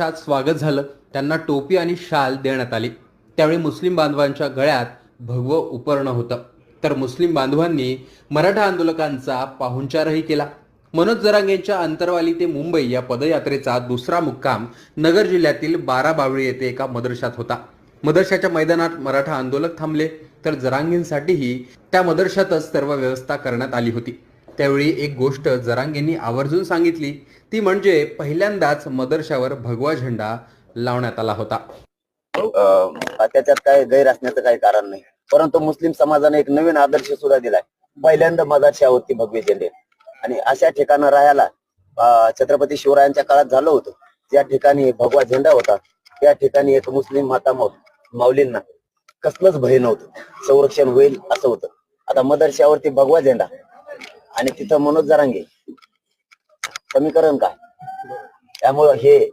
मोर्चात स्वागत झालं. त्यांना टोपी आणि शाल देण्यात आली. त्यावेळी मुस्लिम बांधवांच्या गळ्यात भगवं उपरणं होतं. तर मुस्लिम बांधवांनी मराठा आंदोलकांचा पाहुणचारही केला. मनोज जरांगेंच्या अंतरवाली ते मुंबई या पदयात्रेचा दुसरा मुक्काम नगर जिल्ह्यातील बाराबावळी येथे एका मदरशात होता. मदरशाच्या मैदानात मराठा आंदोलक थांबले. तर जरांगेंसाठीही त्या मदरशातच सर्व व्यवस्था करण्यात आली होती. त्यावेळी एक गोष्ट जरांगेंनी आवर्जून सांगितली. ती म्हणजे पहिल्यांदाच मदरशावर भगवा झेंडा लावण्यात आला होता. हो, अं, त्याच्यात काय गैर असण्याचं काही कारण नाही. परंतु मुस्लिम समाजाने एक नवीन आदर्श सुद्धा दिलाय. पहिल्यांदा मदरशा होती भगवे झेंडे. आणि अशा ठिकाणं राहायला छत्रपती शिवरायांच्या काळात झालं होतं. त्या ठिकाणी भगवा झेंडा होता. त्या ठिकाणी एक मुस्लिम माता माऊ माऊलींना कसलंच भय नव्हतं. संरक्षण होईल असं होतं. आता मदरशावरती भगवा झेंडा. आणि तिथं मनोज जरांगे. समीकरण काय? त्यामुळं हे